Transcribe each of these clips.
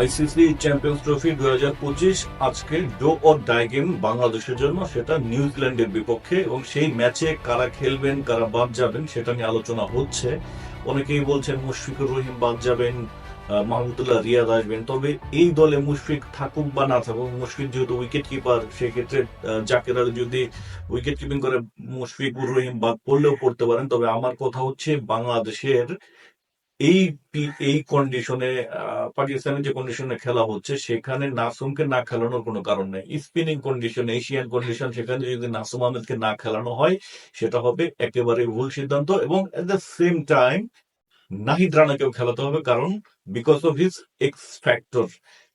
ICC champions trophy দুই হাজার পঁচিশ, আজকে ডো অর ডাই গেম বাংলাদেশের জন্য, সেটা নিউজিল্যান্ডের বিপক্ষে, এবং সেই ম্যাচে কারা খেলবেন, কারা বাদ যাবেন, সেটা নিয়ে আলোচনা হচ্ছে। অনেকেই বলছেন মুশফিকুর রহিম বাদ যাবেন মাহমুদুল্লাহ রিয়াদ আসবেন। তবে এই দলে মুশফিক থাকুক বা না থাকুক, মুশফিক যেহেতু উইকেট কিপার সেক্ষেত্রে জাকের আলী যদি উইকেট কিপিং করে, মুশফিকুর রহিম বাদ পড়লেও পড়তে পারেন। তবে আমার কথা হচ্ছে বাংলাদেশের এই এই কন্ডিশনে পাকিস্তানের যে কন্ডিশনে খেলা হচ্ছে, সেখানে নাসুমকে না খেলানোর কোনো কারণ নেই। স্পিনিং কন্ডিশন এশিয়ান কন্ডিশন সেখানে যদি নাসুম আহমেদকে না খেলানো হয়, সেটা হবে একেবারে ভুল সিদ্ধান্ত এবং at the same time Nahid রানাকেও খেলাতে হবে কারণ because of his X factor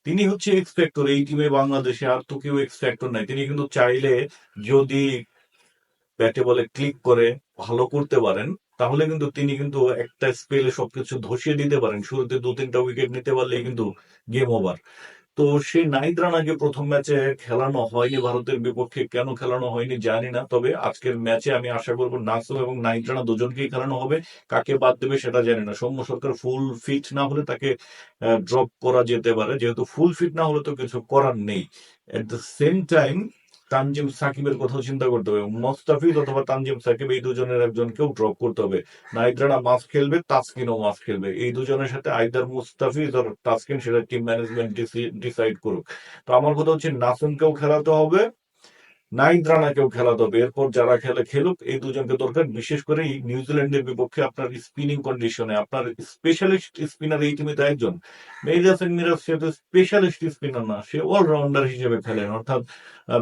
তিনি হচ্ছে এক্স ফ্যাক্টর এই টিমে বাংলাদেশে আর তো কেউ এক্স ফ্যাক্টর নাই। তিনি কিন্তু চাইলে যদি ব্যাটে বলে ক্লিক করে, ভালো করতে পারেন তাহলে কিন্তু তিনি কিন্তু একটা স্পেলে সবকিছু ধসিয়ে দিতে পারেন। শুরুতে দু তিনটা উইকেট নিতে পারলেই কিন্তু গেম ওভার তো সেই নাহিদ রানাকে প্রথম ম্যাচে খেলানো হয়নি ভারতের বিপক্ষে। কেন খেলানো হয়নি জানি না, তবে আজকের ম্যাচে আমি আশা করব নাসুম এবং নাহিদ রানা দুজনকেই খেলানো হবে। কাকে বাদ দেবে সেটা জানি না। সৌম্য সরকার ফুল ফিট না হলে তাকে ড্রপ করা যেতে পারে। যেহেতু ফুল ফিট না হলে তো কিছু করার নেই। At the same time Tanzim সাকিবের কথাও চিন্তা করতে হবে। মোস্তাফিজ অথবা তানজিম সাকিব এই দুজনের একজনকেও ড্রপ করতে হবে। নাইদ্রানা রানা মাস খেলবে, তাসকিনও মাস খেলবে। এই দুজনের সাথে আইদার মুস্তাফিজ আর তাসকিন, সেটা টিম ম্যানেজমেন্ট ডিসাইড করুক। তো আমার কথা হচ্ছে নাসুনকেও খেলাতে হবে। নাইদ রানাকেও খেলাতে হবে এরপর যারা খেলে খেলুক, এই দুজনকে দরকার। বিশেষ করে এই নিউজিল্যান্ডের বিপক্ষে আপনার স্পিনিং কন্ডিশনে আপনার স্পেশালিস্ট স্পিনার এই টিমে একজন। মেহেদি হাসান মিরাজ, সে তো স্পেশালিস্ট স্পিনার না, সে অলরাউন্ডার হিসেবে খেলেন। অর্থাৎ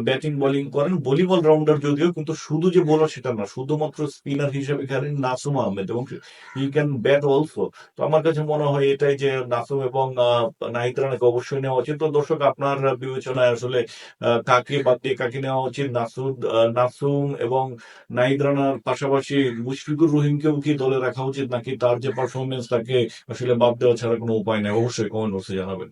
ব্যাটিং বোলিং করেন। বোলিং অলরাউন্ডার যদিও, কিন্তু শুধু যে বোলার সেটা না, শুধুমাত্র স্পিনার হিসেবে খেলেন নাসুম আহমেদ। এবং হি ক্যান ব্যাট অলসো তো আমার কাছে মনে হয় এটাই যে নাসুম এবং নাহিদ রানাকে অবশ্যই নেওয়া উচিত। তো দর্শক, আপনার বিবেচনায় আসলে কাকে বাদ দিয়ে কাকে নেওয়া উচিত? নাসুদ আহ, নাসুম এবং নাহিদ রানার পাশাপাশি মুশফিকুর রহিমকেও কি দলে রাখা উচিত নাকি তার যে পারফরমেন্স তাকে আসলে বাদ দেওয়া ছাড়া কোনো উপায় নেই? অবশ্যই কমেন্ট বক্সে জানাবেন।